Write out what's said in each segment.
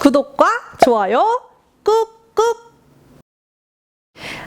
구독과 좋아요 꾹꾹.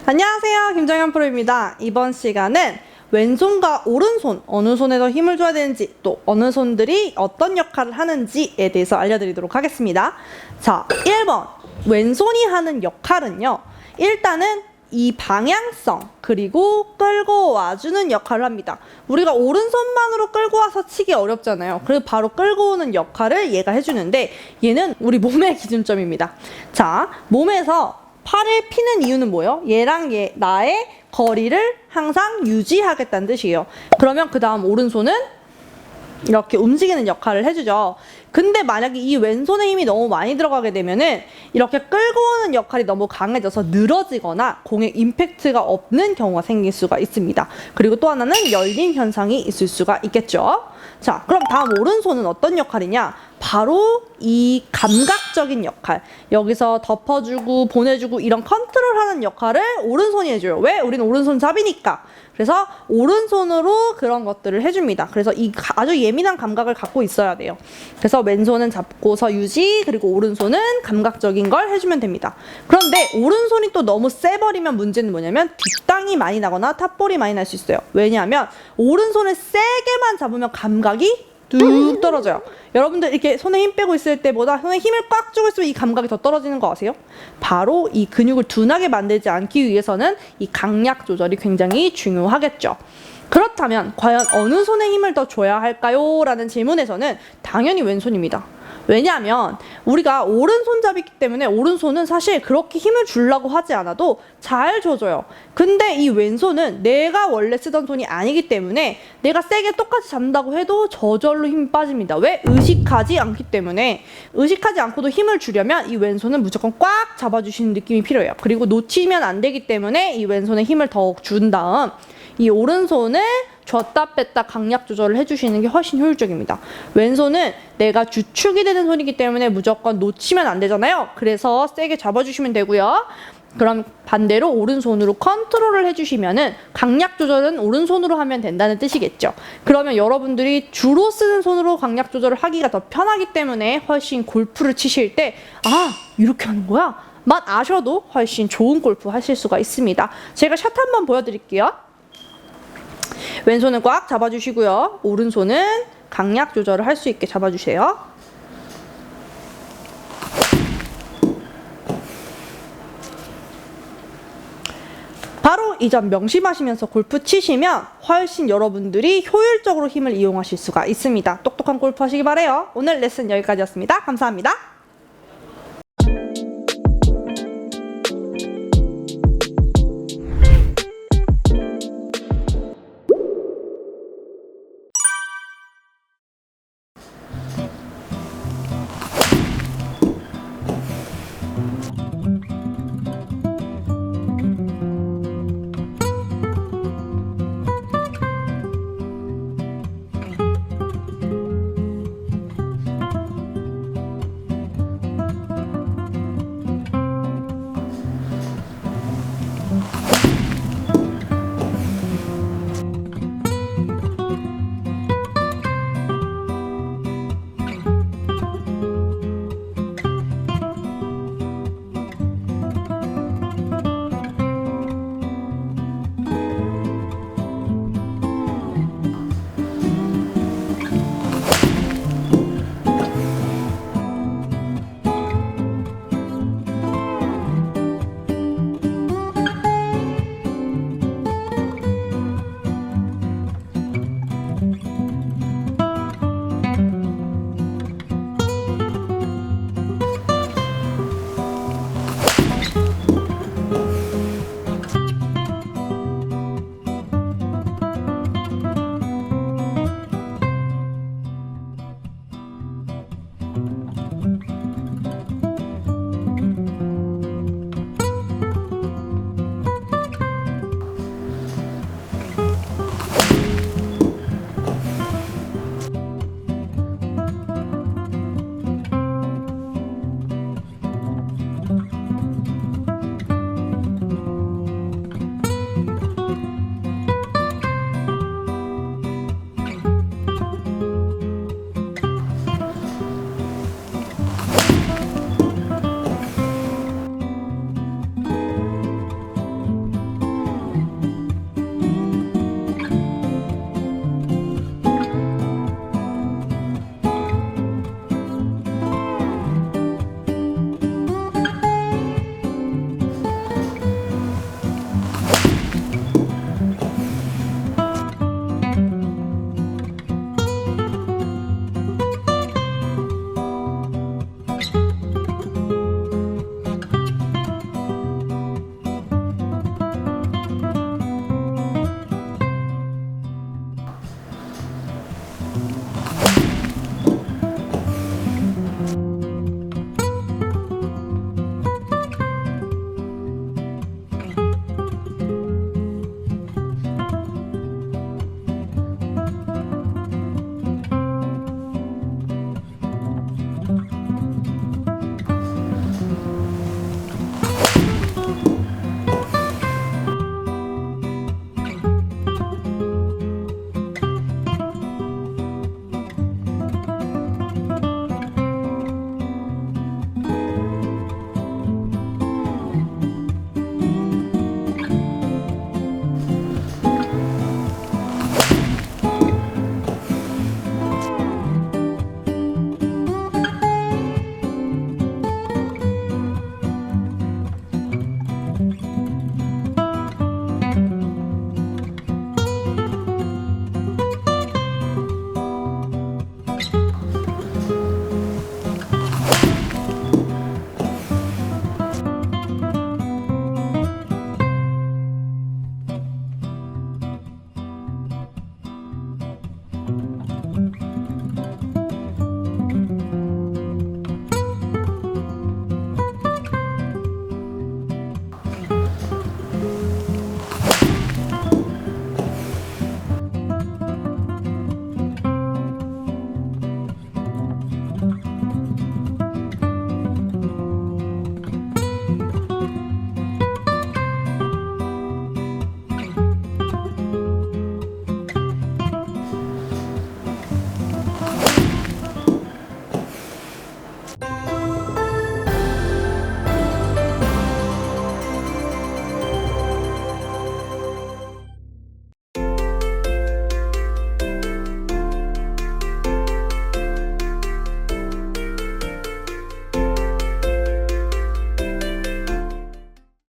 안녕하세요. 김정현 프로입니다. 이번 시간은 왼손과 오른손 어느 손에 더 힘을 줘야 되는지 또 어느 손들이 어떤 역할을 하는지에 대해서 알려드리도록 하겠습니다. 자 1번. 왼손이 하는 역할은요 일단은 이 방향성 그리고 끌고 와주는 역할을 합니다. 우리가 오른손만으로 끌고 와서 치기 어렵잖아요. 그래서 바로 끌고 오는 역할을 얘가 해주는데 얘는 우리 몸의 기준점입니다. 자, 몸에서 팔을 피는 이유는 뭐예요? 얘랑 얘 나의 거리를 항상 유지하겠다는 뜻이에요. 그러면 그 다음 오른손은 이렇게 움직이는 역할을 해주죠. 근데 만약에 이 왼손의 힘이 너무 많이 들어가게 되면은 이렇게 끌고 오는 역할이 너무 강해져서 늘어지거나 공에 임팩트가 없는 경우가 생길 수가 있습니다. 그리고 또 하나는 열림 현상이 있을 수가 있겠죠. 자, 그럼 다음 오른손은 어떤 역할이냐? 바로 이 감각적인 역할. 여기서 덮어주고 보내주고 이런 컨트롤하는 역할을 오른손이 해줘요. 왜? 우리는 오른손 잡이니까. 그래서 오른손으로 그런 것들을 해줍니다. 그래서 이 가- 아주 예민한 감각을 갖고 있어야 돼요. 그래서 왼손은 잡고서 유지, 그리고 오른손은 감각적인 걸 해주면 됩니다. 그런데 오른손이 또 너무 세버리면 문제는 뭐냐면 뒷땅이 많이 나거나 탑볼이 많이 날 수 있어요. 왜냐하면 오른손을 세게만 잡으면 감각이 뚝 떨어져요. 여러분들 이렇게 손에 힘 빼고 있을 때보다 손에 힘을 꽉 주고 있으면 이 감각이 더 떨어지는 거 아세요? 바로 이 근육을 둔하게 만들지 않기 위해서는 이 강약 조절이 굉장히 중요하겠죠. 그렇다면 과연 어느 손에 힘을 더 줘야 할까요? 라는 질문에서는 당연히 왼손입니다. 왜냐하면 우리가 오른손잡이기 때문에 오른손은 사실 그렇게 힘을 주려고 하지 않아도 잘 줘줘요. 근데 이 왼손은 내가 원래 쓰던 손이 아니기 때문에 내가 세게 똑같이 잡는다고 해도 저절로 힘이 빠집니다. 왜? 의식하지 않기 때문에 의식하지 않고도 힘을 주려면 이 왼손은 무조건 꽉 잡아주시는 느낌이 필요해요. 그리고 놓치면 안 되기 때문에 이 왼손에 힘을 더준 다음 이 오른손을 줬다 뺐다 강약 조절을 해주시는 게 훨씬 효율적입니다. 왼손은 내가 주축이 되는 손이기 때문에 무조건 놓치면 안 되잖아요. 그래서 세게 잡아주시면 되고요. 그럼 반대로 오른손으로 컨트롤을 해주시면은 강약 조절은 오른손으로 하면 된다는 뜻이겠죠. 그러면 여러분들이 주로 쓰는 손으로 강약 조절을 하기가 더 편하기 때문에 훨씬 골프를 치실 때 아 이렇게 하는 거야? 만 아셔도 훨씬 좋은 골프 하실 수가 있습니다. 제가 샷 한번 보여드릴게요. 왼손은 꽉 잡아주시고요. 오른손은 강약 조절을 할 수 있게 잡아주세요. 바로 이 점 명심하시면서 골프 치시면 훨씬 여러분들이 효율적으로 힘을 이용하실 수가 있습니다. 똑똑한 골프 하시기 바래요. 오늘 레슨 여기까지였습니다. 감사합니다.